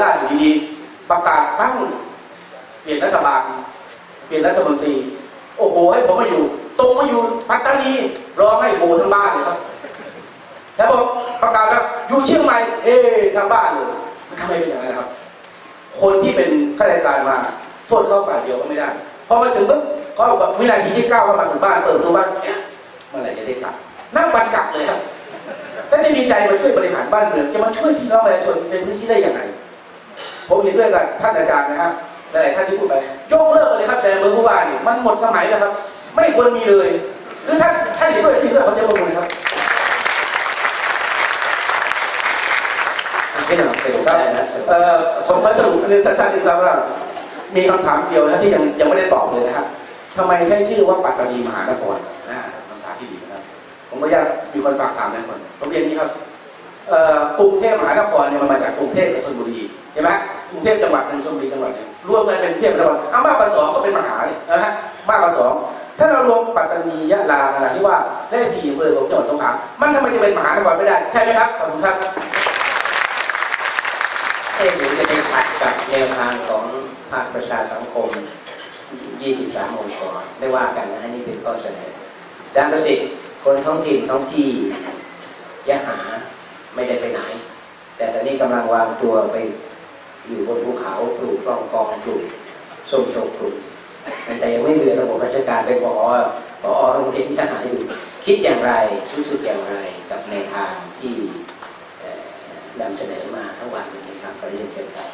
ราชอยู่ดีๆประกาศปั้งเปลี่ยนรัฐบาลเปลี่ยนรัฐมนตรี โอ้โหให้ผมมาอยู่ ตรงมาอยู่ปัตตานีรอให้โหทั้งบ้านเลยครับแล้วบอกประกาศแล้วอยู่เชียงใหม่เอ๊ะทางบ้านเลยทำไมเป็นอย่างนั้นครับ คนที่เป็นข้าราชการมาโทษเขาฝ่ายเดียวก็ไม่ได้พอมาถึงปุ๊บก็วินาทีที่เก้าก็มาถึงบ้านเปิดประตูบ้านเอ๊ะเมื่อไหร่จะได้กลับนั่งบันกลับเลยครับแล้วจะมีใจมาช่วยบริหารบ้านเมืองจะมาช่วยพี่น้องประชาชนในพื้นที่ได้ยังไง ผมเห็นด้วยกับท่านอาจารย์นะครับหลายๆท่านที่พูดไปยกเลิกเลยครับแต่เมืองผู้ว่านี่มันหมดสมัยแล้วครับ ไม่ควรมีเลยหรือท่านท่านเห็นด้วยที่ด้วยเขาเสียประมูลครับที่หนึ่งเป็นครับได้นะเอ่อผมขอสรุปเรื่องสั้นๆนิดครับว่ามีคำถามเดียวนะที่ยังยังไม่ได้ตอบเลยนะครับทำไมใช้ชื่อว่าปัตตานีมหานครนะคำถามที่ดีนะครับ ผมก็อยากมีคนฝากถามนะคนผมเรียนนี้ครับเอ่อกรุงเทพมหานครเนี่ยมันมาจากกรุงเทพกับชลบุรีใช่ไหม กรุงเทพจังหวัดหนึ่งชลบุรีจังหวัดหนึ่งรวมกันเป็นเทพนครเอามากกว่าสองก็เป็นมหาเลยนะฮะมากกว่าสองถ้าเรารวมปัตตานียะลานราธิวาสและสี่อำเภอของจังหวัดสงขลามันทำไมจะเป็นมหานครไม่ได้ ใช่ไหมครับขอบคุณครับเอ๊ะหรือจะไปขัดกับแนวทางของภาคประชาสังคม 23 องค์กรไม่ว่ากันนะอันนี้เป็นข้อเสนอด้านประสิทธิ์คนท้องถิ่นท้องที่ยะหาไม่ได้ไปไหน แต่ตอนนี้กำลังวางตัวไป อยู่บนภูเขาปลูกกองกองปลูกส้มโชกปลูกแต่ยังไม่เหลือระบบราชการไปพอพอโรงเรียนยะหาอยู่คิดอย่างไรรู้สึกอย่างไรกับในวทางที่นำเสนอมาทั้งวันนี้ครับประเด็นเกี่ยวกับ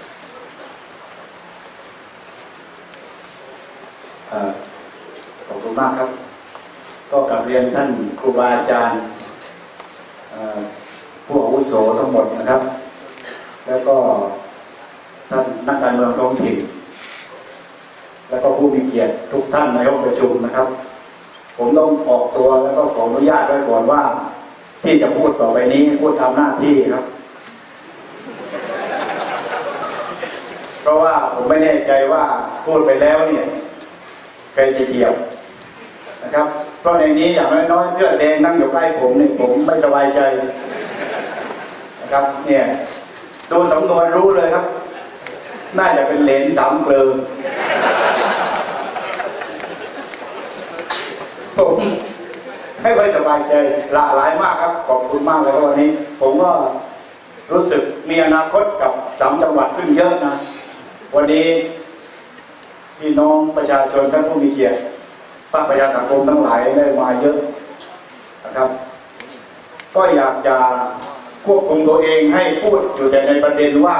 ขอบคุณมากครับ ก็กลับเรียนท่านครูบาอาจารย์ผู้อาวุโสทั้งหมดนะครับ แล้วก็ ท่านนักการเมืองท้องถิ่น แล้วก็ผู้มีเกียรติทุกท่านในห้องประชุมนะครับ ผมต้องออกตัวแล้วก็ขออนุญาตไว้ก่อนว่า ที่จะพูดต่อไปนี้พูดทำหน้าที่ครับ เพราะว่าผมไม่แน่ใจว่าพูดไปแล้วเนี่ยใครจะเหยียบนะครับ เพราะในนี้อย่างน้อยๆเสื้อแดงนั่งอยู่ใกล้ผมเนี่ยผมไม่สบายใจนะครับ เนี่ยดูสำนวนรู้เลยครับ น่าจะเป็นเหรนสามเกลือผมไม่ค่อยสบายใจหลากหลายมากครับ ขอบคุณมากเลยวันนี้ ผมก็รู้สึกมีอนาคตกับสามจังหวัดขึ้นเยอะนะ วันนี้พี่น้องประชาชนท่านผู้มีเกียรติภาคประชาสังคมทั้งหลายได้มาเยอะนะครับ ก็อยากจะควบคุมตัวเองให้พูดอยู่แต่ในประเด็นว่า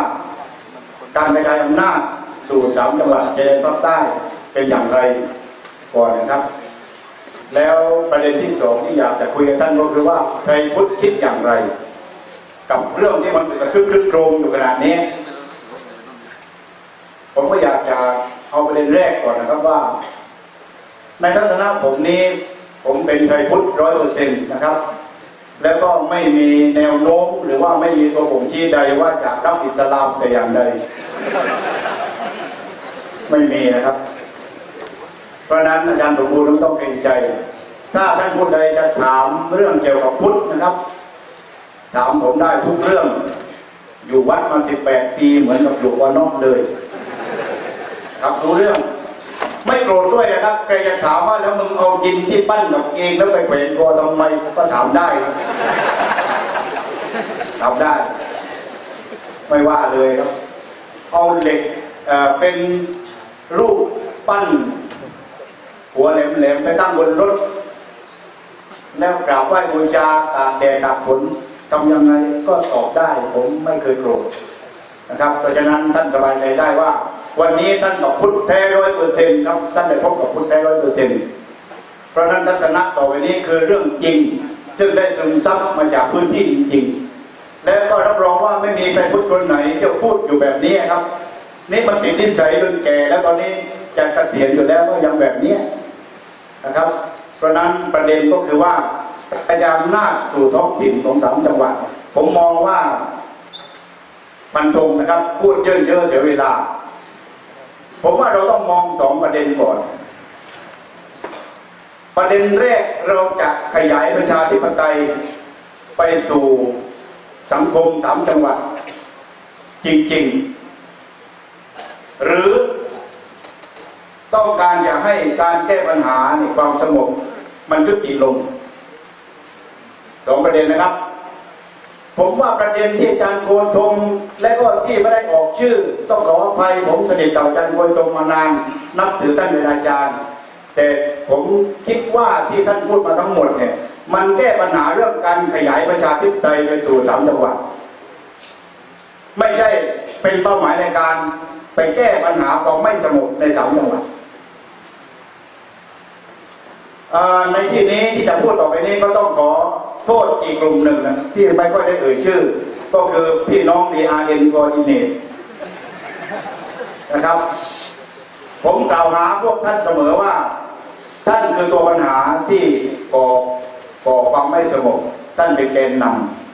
การกระจายอำนาจสู่สามจังหวัดชายแดนภาคใต้เป็นอย่างไรก่อนนะครับ แล้วประเด็นที่สองที่อยากจะคุยกับท่านก็คือว่าไทยพุทธคิดอย่างไร กับเรื่องที่มันกระทึกครึกโครมอยู่ขนาดนี้ ผมก็อยากจะเอาประเด็นแรกก่อนนะครับว่า ในทัศนะผมนี้ผมเป็นไทยพุทธร้อยเปอร์เซ็นต์นะครับ แล้วก็ไม่มีแนวโน้มหรือว่าไม่มีตัวผมชี้ใดว่าจะรับอิสลามแต่อย่างใดไม่มีนะครับ เพราะนั้นอาจารย์สมบูรณ์ต้องเกรงใจ ถ้าท่านผู้ใดจะถามเรื่องเกี่ยวกับพุทธนะครับ ถามผมได้ทุกเรื่อง อยู่วัดมาสิบแปดปีเหมือนกับอยู่วานนอกเลยครับรู้เรื่อง ครับใครจะถามว่าแล้วมึงเอาดินที่ปั้นกับเองแล้วไปแขวนคอทำไมก็ถามได้ครับถามได้ ไม่ว่าเลยครับ เอาเหล็กเเป็นรูปปั้น หัวแหลมๆไปตั้งบนรถ แล้วกราบไหว้บูชาตากแดดตากฝนทำยังไงก็ตอบได้ ผมไม่เคยโกรธนะครับ เพราะฉะนั้นท่านสบายใจได้ว่า วันนี้ท่านกับพุทธแท้ร้อยเปอร์เซ็นต์ครับท่านได้พบกับพุทธแท้ร้อยเปอร์เซ็นต์เพราะนั้นทัศนะต่อไปนี้คือเรื่องจริง ซึ่งได้ซึมซับมาจากพื้นที่จริงๆ และก็รับรองว่าไม่มีใครพุทธคนไหนจะพูดอยู่แบบนี้ครับ นี่มันติดนิสัยจนแก่แล้วตอนนี้จะเกษียณอยู่แล้วก็ยังแบบนี้นะครับ เพราะนั้นประเด็นก็คือว่ากระจายอำนาจสู่ท้องถิ่นของสามจังหวัด ผมมองว่าฟันธงนะครับ พูดเยอะๆเสียเวลา ผมว่าเราต้องมองสองประเด็นก่อน ประเด็นแรกเราจะขยายประชาธิปไตยไปสู่สังคมสามจังหวัด จริง ๆ หรือต้องการจะให้การแก้ปัญหาในความสงบมันยุติลงสองประเด็นนะครับ ผมว่าประเด็นที่อาจารย์โกนทมและก็ที่ไม่ได้ออกชื่อ ต้องขออภัยผมสนิทกับอาจารย์โกนทมมานานนับถือท่านเป็นอาจารย์ แต่ผมคิดว่าที่ท่านพูดมาทั้งหมดเนี่ย มันแก้ปัญหาเรื่องการขยายประชาธิปไตยไปสู่สามจังหวัด ไม่ใช่เป็นเป้าหมายในการไปแก้ปัญหาความไม่สงบในสามจังหวัดในที่นี้ที่จะพูดต่อไปนี้ก็ต้องขอ โทษอีกกลุ่มหนึ่งนะที่ไม่ค่อยได้เอ่ยชื่อ ก็คือพี่น้อง DRN Coordinate นะครับ ผมกล่าวหาพวกท่านเสมอว่า ท่านคือตัวปัญหาที่ก่อก่อความไม่สงบท่านเป็นแกนน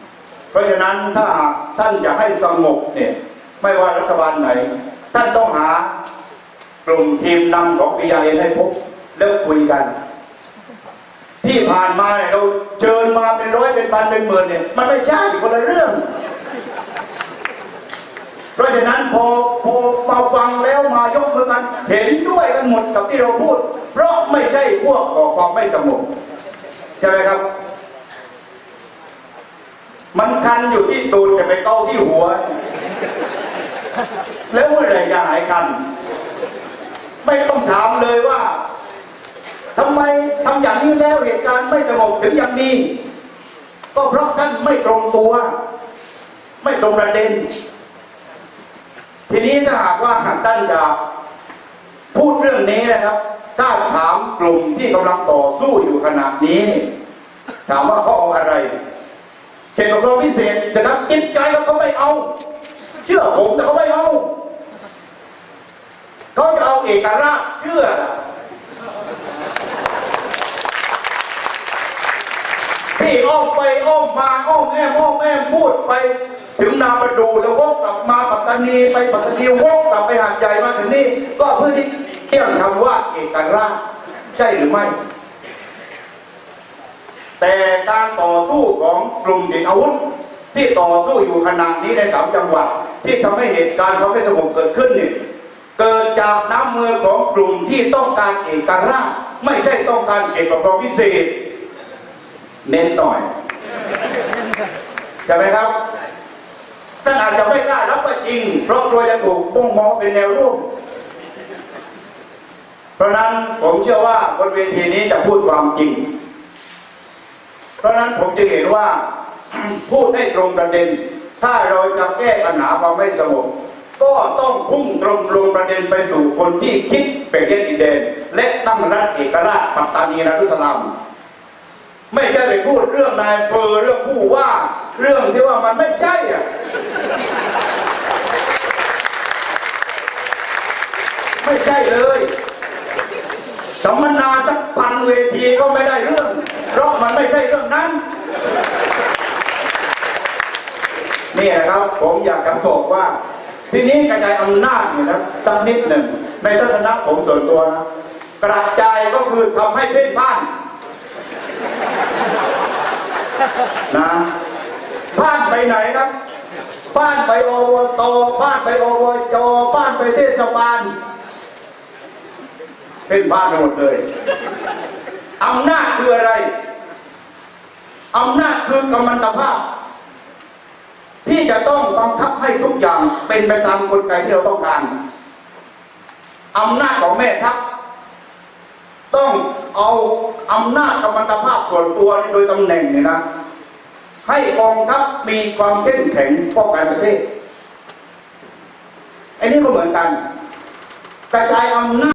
ำเพราะฉะนั้นถ้าหากท่านจะให้สงบเนี่ยไม่ว่ารัฐบาลไหน ท่านต้องหากลุ่มทีมนำของ BIN ให้พบแล้วคุยกัน ที่ผ่านมาเนี่ยเราเชิญมาเป็นร้อยเป็นพันเป็นหมื่นเนี่ยมันไม่ใช่คนละเรื่อง เพราะฉะนั้นพอพอมาฟังแล้วมายกมือกัน เห็นด้วยกันหมดกับที่เราพูด เพราะไม่ใช่พวกก่อความไม่สงบใช่ไหมครับ มันคันอยู่ที่ตูดแต่ไปเกาที่หัว แล้วเมื่อไหร่จะหายคัน ไม่ต้องถามเลยว่า ทำไมทำอย่างนี้แล้วเหตุการณ์ไม่สงบถึงอย่างนี้ ก็เพราะท่านไม่ตรงตัว ไม่ตรงประเด็น ทีนี้ถ้าหากว่าท่านจะพูดเรื่องนี้นะครับ ถ้าถามกลุ่มที่กำลังต่อสู้อยู่ขณะนี้ ถามว่าเขาเอาอะไรเขตปกครองพิเศษนะครับจิตใจแล้วเขาไม่เอา เชื่อผมแต่เขาไม่เอาเขาจะเอาเอกราชเชื่อ พี่อ้อมไปอ้อมมาอ้อมแม่อ้อมแม่พูดไป ถึงนาประดูแล้ววกกลับมาปัตตานีไปปัตตานีวกกลับไปหาดใหญ่มาถึงนี่ก็เพื่อที่เที่ยงคำว่าเอกราชใช่หรือไม่ แต่การต่อสู้ของกลุ่มติดอาวุธ ที่ต่อสู้อยู่ขณะนี้ในสามจังหวัด ที่ทำให้เหตุการณ์ความไม่สงบเกิดขึ้นเนี่ยเกิดจากน้ำมือของกลุ่มที่ต้องการเอกราชไม่ใช่ต้องการเอกปกครองพิเศษ เน้นหน่อยใช่ไหมครับท่านอาจจะไม่กล้ารับว่าจริง เพราะกลัวจะถูกป้องมองเป็นแนวร่วมเพราะนั้นผมเชื่อว่าบนเวทีนี้จะพูดความจริง เพราะนั้นผมจึงเห็นว่าพูดให้ตรงประเด็น ถ้าเราจะแก้ปัญหาความไม่สงบก็ต้องพุ่งตรงลงประเด็นไปสู่คนที่คิดเป็นเรื่องอินเดนและตั้งรัฐเอกราชปัตตานีนารุสลาม ไม่ใช่ไปพูดเรื่องนายอำเภอเรื่องผู้ว่า เรื่องที่ว่ามันไม่ใช่อะไม่ใช่เลยสัมมนาสักพันเวทีก็ไม่ได้เรื่อง เพราะมันไม่ใช่เรื่องนั้นนี่นะครับผมอยากจะบอกว่า ทีนี้กระจายอำนาจเนี่ยนะสักนิดหนึ่งในทัศนะผมส่วนตัวนะกระจายก็คือทำให้เพ่นพ่าน นะบ้านไปไหนครับ บ้านไปอบตบ้านไปอบจบ้านไปเทศบาลเป็นบ้านไปหมดเลยอำนาจคืออะไรอำนาจคือกำมันตภาพ ที่จะต้องบังคับให้ทุกอย่างเป็นไปตามกลไกที่เราต้องการอำนาจของแม่ทัพต้องเอา อำนาจกำมันตภาพส่วนตัวโดยตำแหน่งเนี่ยนะ ให้กองทัพมีความเข้มแข็งป้องกันประเทศอันนี้ก็เหมือนกันกระจายอำนาจ